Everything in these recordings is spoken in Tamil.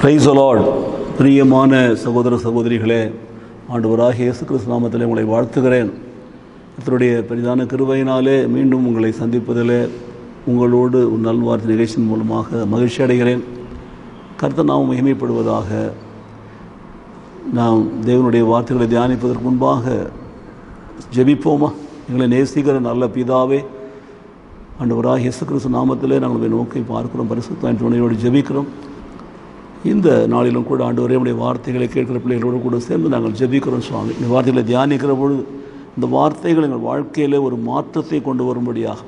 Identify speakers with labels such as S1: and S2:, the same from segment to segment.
S1: பிரைஸ் லார்ட் பிரியமான சகோதர சகோதரிகளே ஆண்டவராக இயேசு கிறிஸ்து நாமத்தில் உங்களை வாழ்த்துகிறேன். இத்தருடைய பெரிதான கிருவையினாலே மீண்டும் உங்களை சந்திப்பதிலே உங்களோடு ஒரு நல்வார்த்தை நிகழ்ச்சியின் மூலமாக மகிழ்ச்சி அடைகிறேன். கருத்த நாம் மகிமைப்படுவதாக நாம் தேவனுடைய வார்த்தைகளை தியானிப்பதற்கு முன்பாக ஜெபிப்போமா? எங்களை நேசிக்கிற நல்ல பிதாவே ஆண்டவராக இயேசு கிறிஸ்து நாமத்திலே நாங்கள் உம்மை நோக்கி பார்க்கிறோம். பரிசுத்தாயின் துணையோடு ஜெபிக்கிறோம். இந்த நாளிலும் கூட ஆண்டவரே உடைய வார்த்தைகளை கேட்கிற பிள்ளைகளோடு கூட சேர்ந்து நாங்கள் ஜெபிக்கிறோம் சுவாமி. இந்த வார்த்தைகளை தியானிக்கிற பொழுது இந்த வார்த்தைகள் எங்கள் வாழ்க்கையில் ஒரு மாற்றத்தை கொண்டு வரும்படியாக.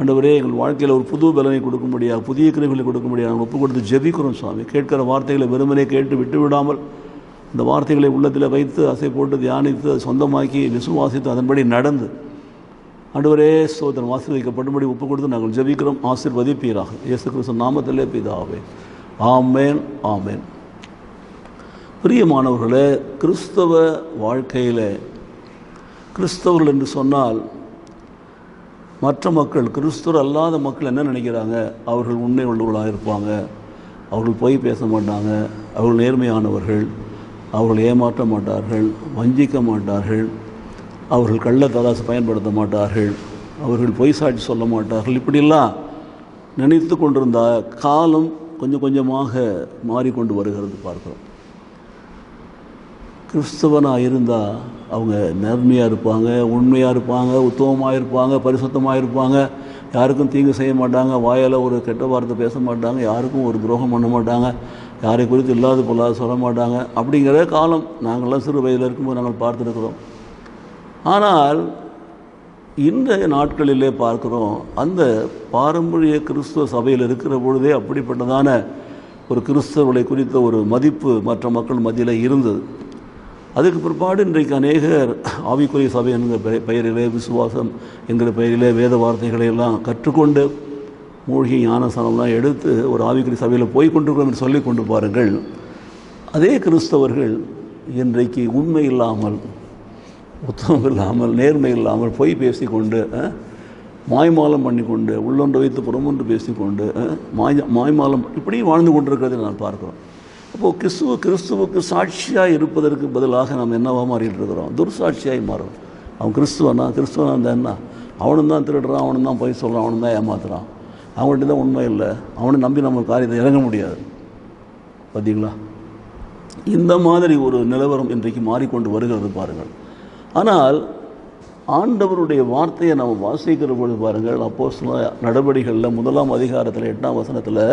S1: ஆண்டவரே எங்கள் வாழ்க்கையில் ஒரு புது பலனை கொடுக்கும்படியாக புதிய கிருமிகளை கொடுக்கும்படியாக நாங்கள் ஒப்பு கொடுத்து ஜெபிக்கிறோம் சுவாமி. கேட்கிற வார்த்தைகளை வெறுமனே கேட்டு விட்டு விடாமல் இந்த வார்த்தைகளை உள்ளத்தில் வைத்து அசை போட்டு தியானித்து அதை சொந்தமாக்கி விசுவாசித்து அதன்படி நடந்து ஆண்டவரே சோதரன் ஆசீர்வதிக்கப்படும்படி ஒப்பு கொடுத்து நாங்கள் ஜெபிக்கிறோம். ஆசீர்வதிப்பீராக. இயேசு கிறிஸ்து நாமத்திலே பிதாவே. ஆமேன் ஆமேன். பிரியமானவர்களே கிறிஸ்தவ வாழ்க்கையில் கிறிஸ்தவர்கள் என்று சொன்னால் மற்ற மக்கள் கிறிஸ்தவர் அல்லாத மக்கள் என்ன நினைக்கிறாங்க? அவர்கள் உண்மை உள்ளவர்களாக இருப்பாங்க. அவர்கள் பொய் பேச மாட்டாங்க. அவர்கள் நேர்மையானவர்கள். அவர்கள் ஏமாற்ற மாட்டார்கள். வஞ்சிக்க மாட்டார்கள். அவர்கள் கள்ள தராசு பயன்படுத்த மாட்டார்கள். அவர்கள் பொய் சாட்சி சொல்ல மாட்டார்கள். இப்படியெல்லாம் நினைத்து கொண்டிருந்த காலம் கொஞ்சம் கொஞ்சமாக மாறிக்கொண்டு வருகிறது பார்க்கிறோம். கிறிஸ்தவனாக இருந்தால் அவங்க நேர்மையாக இருப்பாங்க உண்மையாக இருப்பாங்க உத்தமமாக இருப்பாங்க பரிசுத்தமாக இருப்பாங்க. யாருக்கும் தீங்கு செய்ய மாட்டாங்க வாயால் ஒரு கெட்ட வார்த்தை பேச மாட்டாங்க யாருக்கும் ஒரு துரோகம் பண்ண மாட்டாங்க யாரை குறித்து இல்லாத பொல்லாத சொல்ல மாட்டாங்க. அப்படிங்கிற காலம் நாங்கள்லாம் சிறு வயதில் இருக்கும்போது நாங்கள் பார்த்துருக்குறோம். ஆனால் இன்றைய நாட்களிலே பார்க்குறோம் அந்த பாரம்பரிய கிறிஸ்துவ சபையில் இருக்கிற பொழுதே அப்படிப்பட்டதான ஒரு கிறிஸ்தவர்களை குறித்த ஒரு மதிப்பு மற்ற மக்கள் மத்தியில் இருந்தது. அதுக்கு பிற்பாடு இன்றைக்கு அநேகர் ஆவிக்குரிய சபை என்கிற பெ- பெயரிலே விசுவாசம் என்கிற பெயரிலே வேத வார்த்தைகளை எல்லாம் கற்றுக்கொண்டு மூழ்கி ஞானசானம்லாம் எடுத்து ஒரு ஆவிக்குரிய சபையில் போய் கொண்டிருக்கிறோம் என்று சொல்லிக் கொண்டு பாருங்கள். அதே கிறிஸ்தவர்கள் இன்றைக்கு உண்மை இல்லாமல் உத்தமம் இல்லாமல் நேர்மை இல்லாமல் பொய் பேசிக்கொண்டு அஹ், மாய்மாலம் பண்ணிக்கொண்டு உள்ளொன்று வைத்து புறமொன்று பேசிக்கொண்டு மாய் மாய்மாலம் இப்படி வாழ்ந்து கொண்டிருக்கிறதை நான் பார்க்குறோம். அப்போது கிறிஸ்துவ கிறிஸ்துவுக்கு சாட்சியாக இருப்பதற்கு பதிலாக நாம் என்னவா மாறிட்டு இருக்கிறோம் துர்சாட்சியாய் மாறும் அவன் கிறிஸ்துவனா? கிறிஸ்துவனா இருந்தா என்ன? அவனும் தான் திருடுறான் அவனும் தான் பொய் சொல்கிறான் அவனும் தான் ஏமாத்துறான். அவன்கிட்ட தான் உண்மை இல்லை. அவனை நம்பி நம்ம காரியத்தை இறங்க முடியாது. பார்த்தீங்களா இந்த மாதிரி ஒரு நிலவரம் இன்றைக்கு மாறிக்கொண்டு வருகிறது பாருங்கள். ஆனால் ஆண்டவருடைய வார்த்தையை நம்ம வாசிக்கிற பொழுது பாருங்கள் அப்போ நடவடிக்கைகளில் முதலாம் அதிகாரத்தில் எட்டாம் வசனத்தில்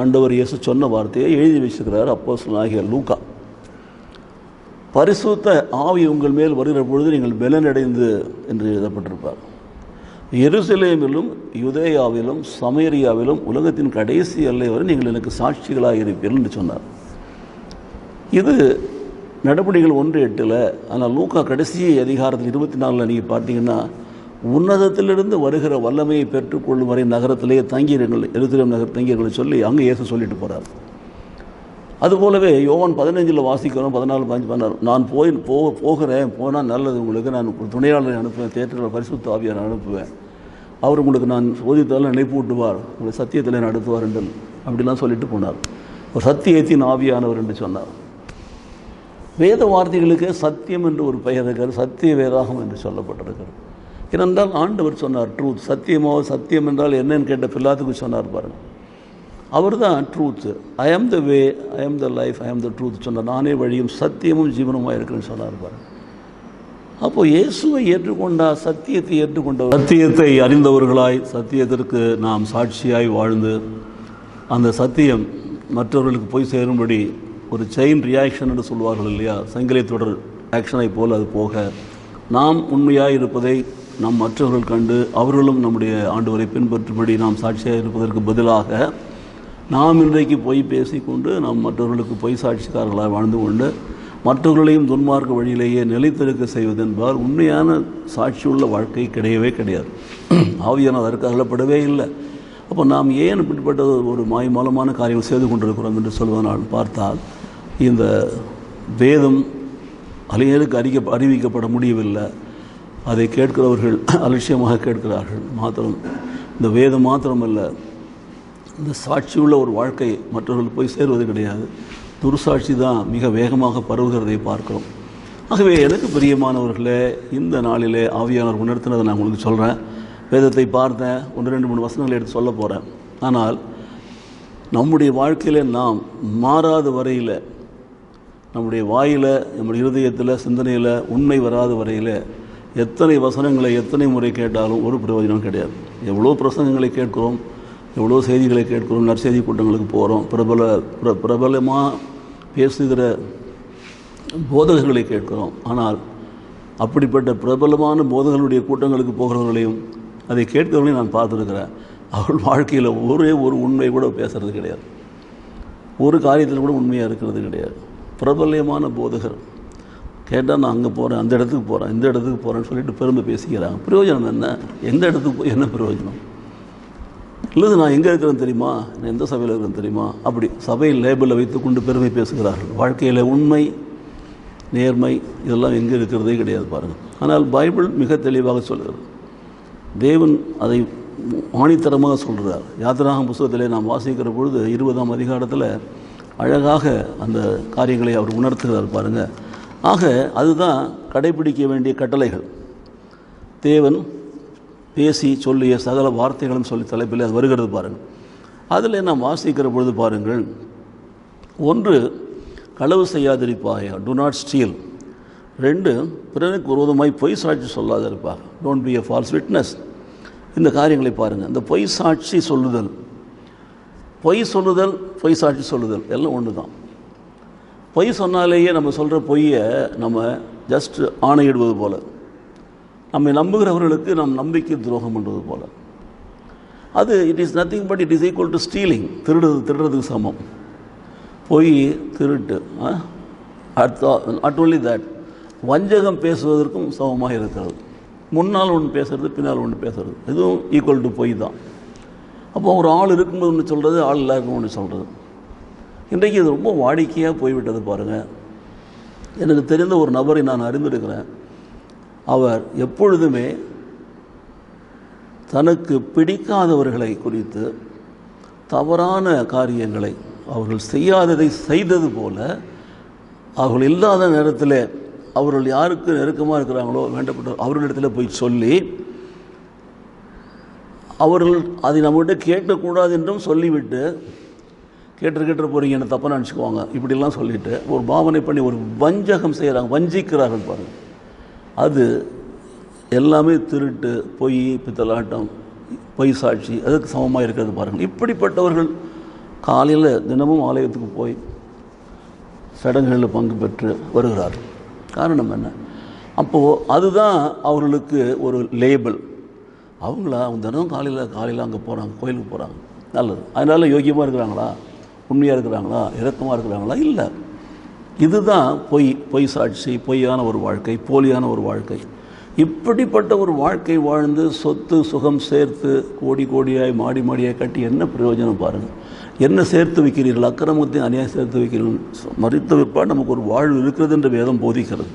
S1: ஆண்டவர் இயேசு சொன்ன வார்த்தையை எழுதி வச்சுக்கிறார் அப்போ ஆகிய லூக்கா பரிசுத்த ஆவி உங்கள் மேல் வருகிற பொழுது நீங்கள் பலனடைந்து என்று எழுதப்பட்டிருப்பார். எருசலேமிலும் யுதேயாவிலும் சமேரியாவிலும் உலகத்தின் கடைசி எல்லை வரை நீங்கள் எனக்கு சாட்சிகளாக இருப்பீர்கள் என்று சொன்னார். இது நடவடிக்கைகள் ஒன்று எட்டில் ஆனால் லூக்கா கடைசி அதிகாரத்தில் இருபத்தி நாலில் நீங்கள் பார்த்தீங்கன்னா உன்னதத்திலிருந்து வருகிற வல்லமையை பெற்றுக்கொள்ளும் வரை நகரத்திலேயே தங்கியிருங்கள் எருசலேம் நகர் தங்கியிருங்கள் சொல்லி அங்கே இயேசு சொல்லிட்டு போகிறார் அதுபோலவே யோவான் பதினஞ்சில் வாசிக்கிறோம் பதினாலு பதினஞ்சு பதினாறு. நான் போய் போ போகிறேன் போனால் நல்லது உங்களுக்கு நான் ஒரு துணையாளரை அனுப்புவேன் தேட்டரில் பரிசுத்த ஆவியார் அனுப்புவேன். அவர் உங்களுக்கு நான் சோதித்தாலும் நினைப்பு விட்டுவார் உங்களை சத்தியத்தில் நடத்துவார் என்று அப்படிலாம் சொல்லிட்டு போனார். ஒரு சத்தியத்தின் ஆவியானவர் என்று சொன்னார். வேத வார்த்தைகளுக்கு சத்தியம் என்று ஒரு பெயர் இருக்கிறது. சத்திய வேதாகம் என்று சொல்லப்பட்டிருக்கிறது. ஏனென்றால் ஆண்டவர் சொன்னார் ட்ரூத் சத்தியமோ சத்தியம் என்றால் என்னன்னு கேட்ட பிள்ளாத்துக்கு சொன்னார் பாருங்கள் அவர் தான் ட்ரூத்து ஐ ஆம் த வே ஐ ஆம் த லைஃப் ஐ ஆம் த ட்ரூத் சொன்னார். நானே வழியும் சத்தியமும் ஜீவனமாக இருக்குன்னு சொன்னார் பாருங்கள் அப்போது இயேசுவை ஏற்றுக்கொண்டா சத்தியத்தை ஏற்றுக்கொண்ட சத்தியத்தை அறிந்தவர்களாய் சத்தியத்திற்கு நாம் சாட்சியாய் வாழ்ந்து அந்த சத்தியம் மற்றவர்களுக்கு போய் சேரும்படி ஒரு செயின் ரியாக்ஷன் என்று சொல்வார்கள் இல்லையா? சங்கிலி தொடர் ஆக்ஷனை போல் அது போக நாம் உண்மையாக இருப்பதை நாம் மற்றவர்கள் கண்டு அவர்களும் நம்முடைய ஆண்டவரை பின்பற்றும்படி நாம் சாட்சியாக இருப்பதற்கு பதிலாக நாம் இன்றைக்கு பொய் பேசிக்கொண்டு நாம் மற்றவர்களுக்கு பொய் சாட்சிக்காரர்களாக வாழ்ந்து கொண்டு மற்றவர்களையும் துன்மார்க்க வழியிலேயே நிலைத்திருக்க செய்வது என்பால் உண்மையான சாட்சியுள்ள வாழ்க்கை கிடையவே கிடையாது. ஆவியான அதற்கு அகலப்படவே இல்லை. அப்போ நாம் ஏன் இப்படிப்பட்ட ஒரு மாயமாலமான காரியங்கள் செய்து கொண்டிருக்கிறோம் என்று சொல்வதனால் பார்த்தால் இந்த வேதம் அலையருக்கு அறிக்க அறிவிக்கப்பட முடியவில்லை. அதை கேட்கிறவர்கள் அலட்சியமாக கேட்கிறார்கள். மாத்திரம் இந்த வேதம் மாத்திரமல்ல. இந்த சாட்சியுள்ள ஒரு வாழ்க்கை மற்றவர்கள் போய் சேருவது கிடையாது. துர்சாட்சி தான் மிக வேகமாக பரவுகிறதை பார்க்கிறோம். ஆகவே எனக்கு பிரியமானவர்களே இந்த நாளிலே ஆவியானவர் உணர்த்தினதை நான் உங்களுக்கு சொல்கிறேன் வேதத்தை பார்த்தேன். ஒன்று ரெண்டு மூணு வசனங்களை எடுத்து சொல்ல போகிறேன் ஆனால் நம்முடைய வாழ்க்கையில் நாம் மாறாத வரையில் நம்முடைய வாயில் நம்முடைய இருதயத்தில் சிந்தனையில் உண்மை வராத வரையில் எத்தனை வசனங்களை எத்தனை முறை கேட்டாலும் ஒரு பிரயோஜனம் கிடையாது. எவ்வளோ பிரசங்கங்களை கேட்கிறோம் எவ்வளோ செய்திகளை கேட்கிறோம் நற்செய்தி கூட்டங்களுக்கு போகிறோம் பிரபல பிர பிரபலமாக பேசுகிற போதகர்களை கேட்கிறோம். ஆனால் அப்படிப்பட்ட பிரபலமான போதகர்களுடைய கூட்டங்களுக்கு போகிறவர்களையும் அதை கேட்கிறவர்களையும் நான் பார்த்துருக்கிறேன். அவள் வாழ்க்கையில் ஒரே ஒரு உண்மை கூட பேசுறது கிடையாது. ஒரு காரியத்தில் கூட உண்மையாக இருக்கிறது கிடையாது. பிரபல்யமான போதகர். கேட்டால் நான் அங்கே போகிறேன் அந்த இடத்துக்கு போகிறேன் இந்த இடத்துக்கு போகிறேன்னு சொல்லிட்டு பெருமை பேசிக்கிறாங்க. பிரயோஜனம் என்ன? எந்த இடத்துக்கு போய் என்ன பிரயோஜனம்? இல்லது நான் எங்கே இருக்கிறேன்னு தெரியுமா? நான் எந்த சபையில் இருக்கிறேன்னு தெரியுமா? அப்படி சபையில் லேபிளில் வைத்துக்கொண்டு பெருமை பேசுகிறார்கள். வாழ்க்கையில் உண்மை நேர்மை இதெல்லாம் எங்கே இருக்கிறதே கிடையாது பாருங்கள் ஆனால் பைபிள் மிக தெளிவாக சொல்கிறது. தேவன் அதை ஆணித்தரமாக சொல்கிறார் யாத்திராக புஸ்தகத்திலே நாம் வாசிக்கிற பொழுது இருபதாம் அதிகாரத்தில் அழகாக அந்த காரியங்களை அவர் உணர்த்துகிறார் பாருங்கள் ஆக அதுதான் கடைபிடிக்க வேண்டிய கட்டளைகள். தேவன் பேசி சொல்லிய சகல வார்த்தைகளும் சொல்லி தலைப்பில் அது வருகிறது பாருங்கள் அதில் நாம் வாசிக்கிற பொழுது பாருங்கள். ஒன்று களவு செய்யாதிருப்பாயா? டு நாட் ஸ்டீல் ரெண்டு பிறனுக்கு விரோதமாய் பொய் சாட்சி சொல்லாதிருப்பாங்க don't be a false witness இந்த காரியங்களை பாருங்கள் இந்த பொய் சாட்சி சொல்லுதல் பொய் சொல்லுதல் பொய் சாட்சி சொல்லுதல் எல்லாம் ஒன்று தான் பொய் சொன்னாலேயே நம்ம சொல்கிற பொய்யை நம்ம ஜஸ்ட் ஆணையிடுவது போல். நம்மை நம்புகிறவர்களுக்கு நம் நம்பிக்கை துரோகம் பண்ணுறது போல். அது it is nothing but it is equal to stealing திருடுறது திருடுறதுக்கு சமம். பொய் திருட்டு நாட் ஒன்லி தட் வஞ்சகம் பேசுவதற்கும் சமமாக இருக்கிறது. முன்னால் ஒன்று பேசுறது பின்னால் ஒன்று பேசுறது இதுவும் ஈக்குவல் டு பொய் தான். அப்போ ஒரு ஆள் இருக்கும்போது ஒன்று சொல்கிறது ஆள் இல்லாத ஒன்று சொல்கிறது இன்றைக்கு இது ரொம்ப வாடிக்கையாக போய்விட்டது பாருங்கள் எனக்கு தெரிந்த ஒரு நபரை நான் அறிந்திருக்கிறேன். அவர் எப்பொழுதுமே தனக்கு பிடிக்காதவர்களை குறித்து தவறான காரியங்களை அவர்கள் செய்யாததை செய்தது போல அவர்கள் இல்லாத நேரத்தில் அவர்கள் யாருக்கு நெருக்கமாக இருக்கிறாங்களோ வேண்டப்பட்ட அவர்களிடத்தில் போய் சொல்லி அவர்கள் அதை நம்மகிட்ட கேட்கக்கூடாது என்றும் சொல்லிவிட்டு கேட்டு கேட்டு போகிறீங்க என்ன தப்பாக நினச்சிக்குவாங்க. இப்படிலாம் சொல்லிவிட்டு ஒரு பாவனை பண்ணி ஒரு வஞ்சகம் செய்கிறாங்க வஞ்சிக்கிறார்கள் பாருங்கள் அது எல்லாமே திருட்டு பொய் பித்தலாட்டம் பொய் சாட்சி அதுக்கு சமமாக இருக்கிறது பாருங்கள் இப்படிப்பட்டவர்கள் காலையில் தினமும் ஆலயத்துக்கு போய் சடங்குகளில் பங்கு பெற்று வருகிறார்கள். காரணம் என்ன? அப்போது அதுதான் அவர்களுக்கு ஒரு லேபிள் அவங்களா அவங்க தினம் காலையில் காலையில் அங்கே போகிறாங்க கோயிலுக்கு போகிறாங்க நல்லது. அதனால் யோக்கியமாக இருக்கிறாங்களா? உண்மையாக இருக்கிறாங்களா? இரக்கமாக இருக்கிறாங்களா? இல்லை. இதுதான் பொய் பொய் சாட்சி பொய்யான ஒரு வாழ்க்கை போலியான ஒரு வாழ்க்கை. இப்படிப்பட்ட ஒரு வாழ்க்கை வாழ்ந்து சொத்து சுகம் சேர்த்து கோடி கோடியாய் மாடி மாடியாய் கட்டி என்ன பிரயோஜனம் பாருங்கள் என்ன சேர்த்து வைக்கிறீர்கள்? அக்கிரமத்தையும் அநியாயம் சேர்த்து வைக்கிறீர்கள். மறித்த விற்பாடு நமக்கு ஒரு வாழ்வு இருக்கிறது என்று வேதம் போதிக்கிறது.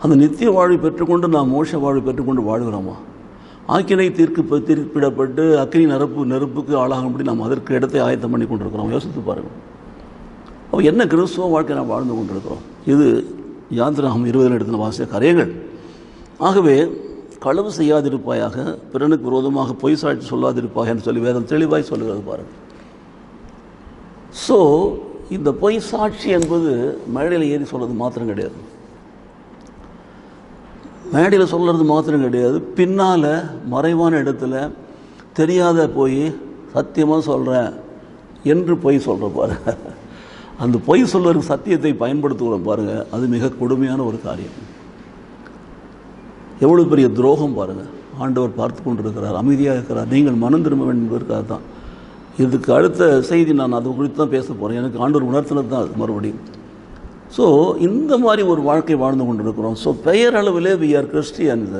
S1: அந்த நித்திய வாழ்வை பெற்றுக்கொண்டு நாம் மோஷ வாழ்வை பெற்றுக்கொண்டு வாழ்கிறோமா? ஆக்கினை தீர்க்கு தீர்ப்பிடப்பட்டு அக்கினி நெருப்பு நெருப்புக்கு ஆளாகும்படி நாம் அதற்கு இடத்தை ஆயத்தம் பண்ணி கொண்டிருக்கிறோம். யோசித்து பாருங்கள். அப்போ என்ன கிறிஸ்துவ வாழ்க்கை நாம் வாழ்ந்து கொண்டிருக்கிறோம்? இது யாந்திராகம் இருபதில் இடத்துல வாசிய கரையங்கள். ஆகவே களவு செய்யாதிருப்பாயாக பிறனுக்கு விரோதமாக பொய் சாட்சி சொல்லாதிருப்பாய் என்று சொல்லி வேதம் தெளிவாய் சொல்லுகிறது பாருங்கள். ஸோ இந்த பொய் சாட்சி என்பது மேடையில் ஏறி சொல்வது மாத்திரம் கிடையாது. மேடையில் சொல்கிறது மாத்திரம் கிடையாது. பின்னால் மறைவான இடத்துல தெரியாத போய் சத்தியமாக சொல்கிறேன் என்று பொய் சொல்கிற பாருங்க அந்த பொய் சொல்வதற்கு சத்தியத்தை பயன்படுத்துகிறோம் பாருங்கள் அது மிக கொடுமையான ஒரு காரியம். எவ்வளோ பெரிய துரோகம் பாருங்கள் ஆண்டவர் பார்த்து கொண்டிருக்கிறார் அமைதியாக இருக்கிறார். நீங்கள் மனம் திரும்ப வேண்டும் என்பதற்காக தான். இதுக்கு அடுத்த செய்தி நான் அது குறித்து தான் பேச போகிறேன் எனக்கு ஆண்டவர் உணர்த்தினது தான் அது மறுபடியும். ஸோ இந்த மாதிரி ஒரு வாழ்க்கை வாழ்ந்து கொண்டிருக்கிறோம். ஸோ பெயரளவிலே we are Christians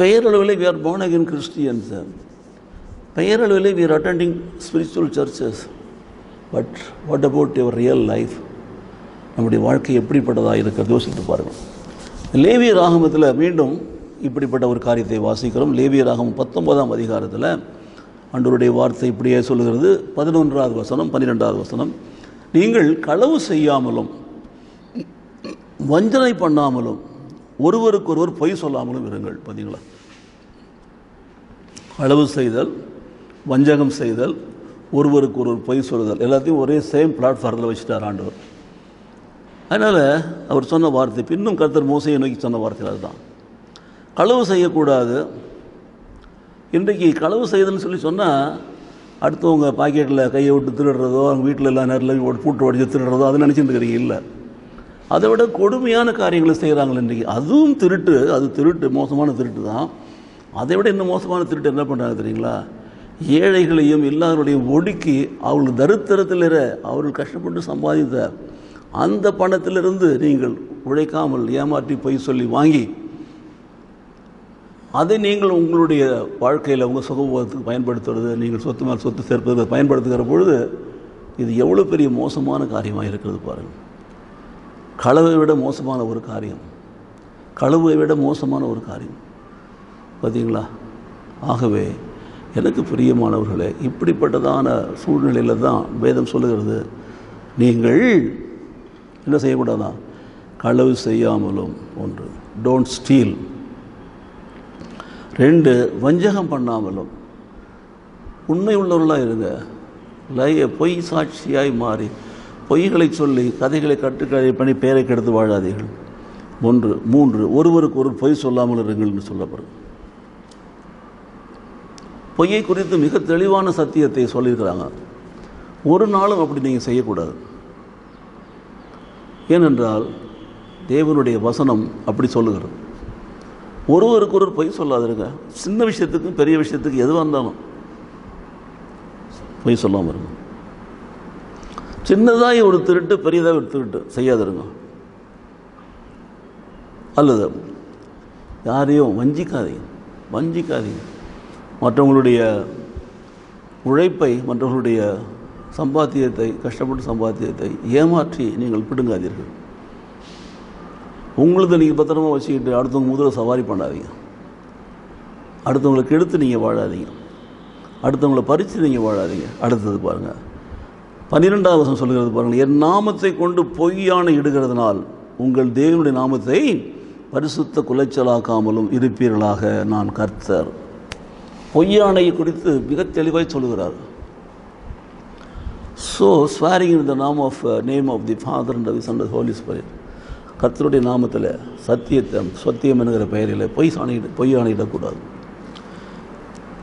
S1: பெயரளவிலே we are born again Christians பெயரளவிலே we are attending spiritual churches but what about your real life நம்முடைய வாழ்க்கை எப்படிப்பட்டதாக இருக்கிறது யோசித்து பாருங்கள். லேவிய ராகமத்தில் மீண்டும் இப்படிப்பட்ட ஒரு காரியத்தை வாசிக்கிறோம். லேவிய ராகம் பத்தொன்பதாம் அதிகாரத்தில் அன்றருடைய வார்த்தை இப்படியே சொல்லுகிறது. பதினொன்றாவது வசனம் பன்னிரெண்டாவது வசனம். நீங்கள் களவு செய்யாமலும் வஞ்சனை பண்ணாமலும் ஒருவருக்கொருவர் பொய் சொல்லாமலும் இருங்கள் பார்த்தீங்களா களவு செய்தல் வஞ்சகம் செய்தல் ஒருவருக்கு ஒருவர் பொய் சொல்லுதல் எல்லாத்தையும் ஒரே சேம் பிளாட்ஃபார்மில் வச்சுட்டார் ஆண்டவர். அதனால் அவர் சொன்ன வார்த்தை பின்னும் கர்த்தர் மோசையை நோக்கி சொன்ன வார்த்தை அதுதான். களவு செய்யக்கூடாது. இன்றைக்கு களவு செய்யுதுன்னு சொல்லி சொன்னால் அடுத்தவங்க பாக்கெட்டில் கையை விட்டு திருடுறதோ அவங்க வீட்டில் எல்லாம் நேரில் பூட்டு உடச்சி திருடுறதோ அதை நினச்சிட்டு இருக்கிறீங்க இல்லை. அதை விட கொடுமையான காரியங்களை செய்கிறாங்களே இன்றைக்கி. அதுவும் திருட்டு. அது திருட்டு மோசமான திருட்டு தான். அதை விட இன்னும் மோசமான திருட்டு என்ன பண்ணுறாங்க தெரியுங்களா? ஏழைகளையும் எல்லாருடையும் ஒடுக்கி அவர்கள் தரித்திரத்தில் அவர்கள் கஷ்டப்பட்டு சம்பாதித்த அந்த பணத்திலிருந்து நீங்கள் உழைக்காமல் ஏமாற்றி பொய் சொல்லி வாங்கி அதை நீங்கள் உங்களுடைய வாழ்க்கையில் உங்கள் சுகபோகத்துக்கு பயன்படுத்துறது நீங்கள் சொத்து மேல் சொத்து சேர்ப்பது பயன்படுத்துகிற பொழுது இது எவ்வளோ பெரிய மோசமான காரியமாக இருக்கிறது பாருங்கள் களவை விட மோசமான ஒரு காரியம். களவை விட மோசமான ஒரு காரியம். பார்த்தீங்களா ஆகவே எனக்கு பிரியமானவர்களே இப்படிப்பட்டதான சூழ்நிலையில் தான் வேதம் சொல்லுகிறது. நீங்கள் என்ன செய்யக்கூடாதான் களவு செய்யாமலும் ஒன்று. டோன்ட் ஸ்டீல் ரெண்டு வஞ்சகம் பண்ணாமலும். உண்மை உள்ளவர்களாக இருங்க. லய பொய் சாட்சியாய் மாறி பொய்களை சொல்லி கதைகளை கட்டுக்கதை பண்ணி பேரை கெடுத்து வாழாதீர்கள். ஒன்று மூன்று ஒருவருக்கு ஒரு பொய் சொல்லாமல் இருங்கள்னு சொல்லப்படும். பொய்யை குறித்து மிக தெளிவான சத்தியத்தை சொல்லியிருக்கிறாங்க. ஒரு நாளும் அப்படி நீங்கள் செய்யக்கூடாது. ஏனென்றால் தேவனுடைய வசனம் அப்படி சொல்லுகிறது. ஒருவருக்கு ஒருவர் பொய் சொல்லாதிருங்க. சின்ன விஷயத்துக்கும் பெரிய விஷயத்துக்கு எதுவாக இருந்தாலும் பொய் சொல்லாமல் இருங்க. சின்னதாக ஒரு திருட்டு பெரியதாக ஒரு திருட்டு செய்யாதிருங்க. அல்லது யாரையும் வஞ்சிக்காதீங்க. வஞ்சிக்காதீங்க. மற்றவங்களுடைய உழைப்பை மற்றவர்களுடைய சம்பாத்தியத்தை கஷ்டப்பட்டு சம்பாத்தியத்தை ஏமாற்றி நீங்கள் பிடுங்காதீர்கள். உங்களது நீங்கள் பத்திரமா வச்சுக்கிட்டு அடுத்தவங்க முதல்ல சவாரி பண்ணாதீங்க. அடுத்தவங்களுக்கு கெடுத்து நீங்கள் வாழாதீங்க. அடுத்தவங்களை பறித்து நீங்கள் வாழாதீங்க. அடுத்தது பாருங்கள் பன்னிரெண்டாவது வசனம் சொல்லுகிறது பாருங்கள் என் நாமத்தை கொண்டு பொய்யான இடுகிறதுனால் உங்கள் தேவனுடைய நாமத்தை பரிசுத்த குலைச்சலாக்காமலும் இருப்பீர்களாக நான் கர்த்தர். பொய்யானையை குறித்து மிக தெளிவாய் சொல்கிறார் so swearing in the name of name of the father and the son holy spirit கத்தருடைய நாமத்தில் சத்தியத்தை சத்தியம் என்கிற பெயரில் பொய் ஆணையிட பொய் ஆணையிடக்கூடாது.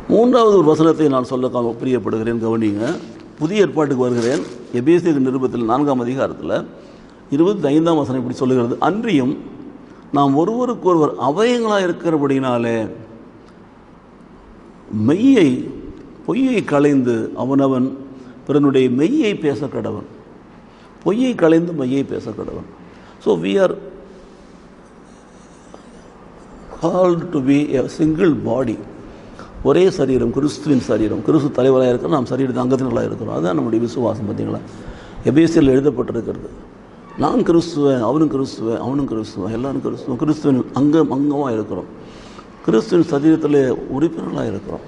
S1: மூன்றாவது ஒரு வசனத்தை நான் சொல்ல கா- பிரியப்படுகிறேன் கவனிங்க. புதிய ஏற்பாட்டுக்கு வருகிறேன். எபேசிய நிருபத்தில் நான்காம் அதிகாரத்தில் இருபத்தி ஐந்தாம் வசனம் இப்படி சொல்லுகிறது. அன்றியும் நாம் ஒருவருக்கொருவர் அவயங்களாக இருக்கிறபடினாலே மெய்யை பொய்யை களைந்து அவனவன் பிறனுடைய மெய்யை பேச கடவன் பொய்யை களைந்து மெய்யை பேச கடவன் so we are called to be a single body ஒரே சரீரம் கிறிஸ்துவின் சரீரம். கிறிஸ்து தலைவராக இருக்கிற நாம் சரீரத்தை அங்கத்தினர்களாக இருக்கிறோம். அதுதான் நம்முடைய விசுவாசம் பார்த்தீங்களா? எபேசியில் எழுதப்பட்டிருக்கிறது. நான் கிறிஸ்துவன் அவனும் கிறிஸ்துவன் அவனும் கிறிஸ்துவன் எல்லாரும் கிறிஸ்துவன் கிறிஸ்துவின் அங்கம் அங்கமாக இருக்கிறோம். கிறிஸ்துவின் சரீரத்தில் உறுப்பினர்களாக இருக்கிறோம்.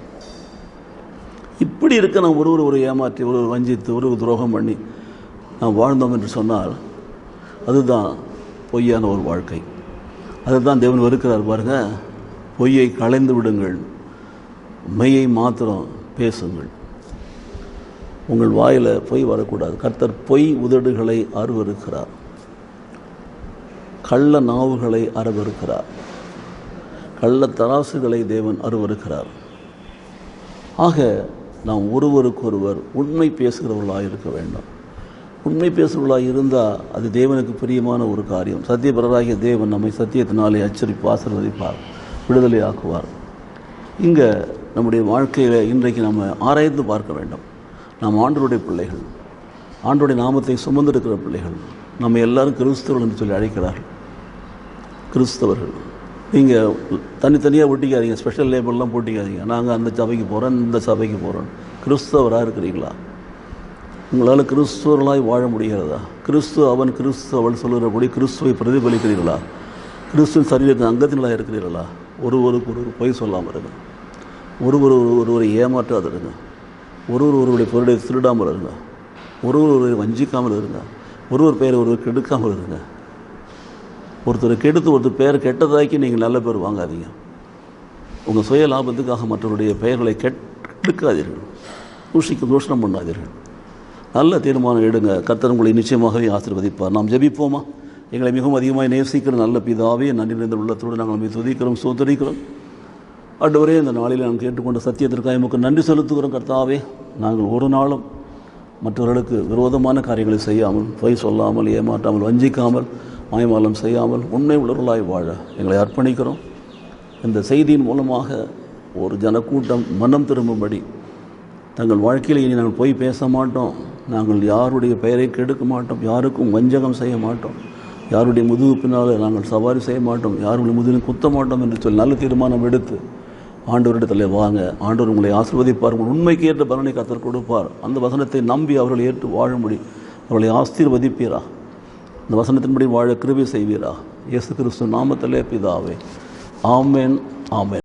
S1: இப்படி இருக்க நாம் ஒருவர் ஒரு ஏமாற்றி ஒரு வஞ்சித்து ஒரு துரோகம் பண்ணி நாம் வாழ்ந்தோம் என்று சொன்னால் அதுதான் பொய்யான ஒரு வாழ்க்கை. அதுதான் தேவன் வெறுக்கிறார் பாருங்க. பொய்யை களைந்து விடுங்கள். மெய்யை மாத்திரம் பேசுங்கள். உங்கள் வாயில் பொய் வரக்கூடாது. கர்த்தர் பொய் உதடுகளை அருவருக்கிறார். கள்ள நாவுகளை அருவருக்கிறார். கள்ள தராசுகளை தேவன் அருவருக்கிறார். ஆக நாம் ஒருவருக்கொருவர் உண்மை பேசுகிறவர்களாக இருக்க வேண்டும். உண்மை பேசுகிறவர்களாக இருந்தால் அது தேவனுக்கு பிரியமான ஒரு காரியம். சத்தியபரராகிய தேவன் நம்மை சத்தியத்தினாலே அச்சரிப்பு ஆசிர்வதிப்பார் விடுதலை ஆக்குவார். இங்கே நம்முடைய வாழ்க்கையில் இன்றைக்கு நம்ம ஆராய்ந்து பார்க்க வேண்டும். நாம் ஆண்டவருடைய பிள்ளைகள் ஆண்டருடைய நாமத்தை சுமந்திருக்கிற பிள்ளைகள் நம்ம எல்லாரும் கிறிஸ்தவர்கள் என்று சொல்லி அழைக்கிறார்கள். கிறிஸ்தவர்கள். நீங்கள் தனித்தனியாக ஒட்டிக்காதீங்க ஸ்பெஷல் லேபிள்லாம் போட்டிக்காதீங்க. நாங்கள் அந்த சபைக்கு போகிறோம் இந்த சபைக்கு போகிறோம் கிறிஸ்தவராக இருக்கிறீங்களா? உங்களால் கிறிஸ்துவர்களாய் வாழ முடிகிறதா? கிறிஸ்து அவன் கிறிஸ்து அவள் சொல்கிறபடி கிறிஸ்துவை பிரதிபலிக்கிறீர்களா? கிறிஸ்துவின் சரீரத்தின் அங்கத்தினளாக இருக்கிறீர்களா? ஒருவருக்கு ஒருவர் பொய் சொல்லாமல் இருங்க. ஒருவர் ஒருவரை ஏமாற்றாது இருங்க. ஒருவர் ஒருவருடைய பொருளை திருடாமல் இருங்க. ஒருவர் ஒருவரை வஞ்சிக்காமல் இருங்க. ஒருவர் பெயரை ஒருவர் கெடுக்காமல் இருங்க. ஒருத்தரை கெடுத்து ஒருத்தர் பெயர் கெட்டதாக்கி நீங்கள் நல்ல பேர் வாங்காதீங்க. உங்கள் சுய லாபத்துக்காக மற்றவருடைய பெயர்களை கெட் கெடுக்காதீர்கள். தூஷிக்கு தூஷணம் பண்ணாதீர்கள். நல்ல தீர்மானம் எடுங்க. கர்த்தர் உங்களை நிச்சயமாகவே ஆசீர்வதிப்பார். நாம் ஜெபிப்போமா? எங்களை மிகவும் அதிகமாக நேசிக்கிற நல்ல பிதாவே நன்றி நிறைந்த உள்ளத்தோடு நாங்கள் மீது துதிக்கிறோம் சோதரிக்கிறோம் அடுவரே இந்த நாளில் நாங்கள் கேட்டுக்கொண்ட சத்தியத்திற்காக எமக்கு நன்றி செலுத்துகிறோம் கர்த்தாவே. நாங்கள் ஒரு நாளும் மற்றவர்களுக்கு விரோதமான காரியங்களை செய்யாமல் பொய் சொல்லாமல் ஏமாற்றாமல் வஞ்சிக்காமல் மாயமாலம் செய்யாமல் உண்மை உள்ளவர்களாய் வாழ எங்களை அர்ப்பணிக்கிறோம். இந்த செய்தியின் மூலமாக ஒரு ஜனக்கூட்டம் மனம் திரும்பும்படி தங்கள் வாழ்க்கையில் இனி நாங்கள் போய் பேச மாட்டோம். நாங்கள் யாருடைய பெயரை கெடுக்க மாட்டோம். யாருக்கும் வஞ்சகம் செய்ய மாட்டோம். யாருடைய முதுகு பின்னால் நாங்கள் சவாரி செய்ய மாட்டோம். யாருடைய முதுகிலும் குத்த மாட்டோம் என்று சொல்லி நல்ல தீர்மானம் எடுத்து ஆண்டவரிடத்தில் வாங்க. ஆண்டவர் உங்களை ஆசீர்வதிப்பார். உங்கள் உண்மைக்கு ஏற்ற பலனை கத்தர் கொடுப்பார். அந்த வசனத்தை நம்பி அவர்களை ஏற்று வாழும்படி அவர்களை ஆசீர்வதிப்பீரா? இந்த வசனத்தின்படி வாழ கிருபை செய்வீரா? இயேசு கிறிஸ்து நாமத்திலே பிதாவே. ஆமேன் ஆமேன்.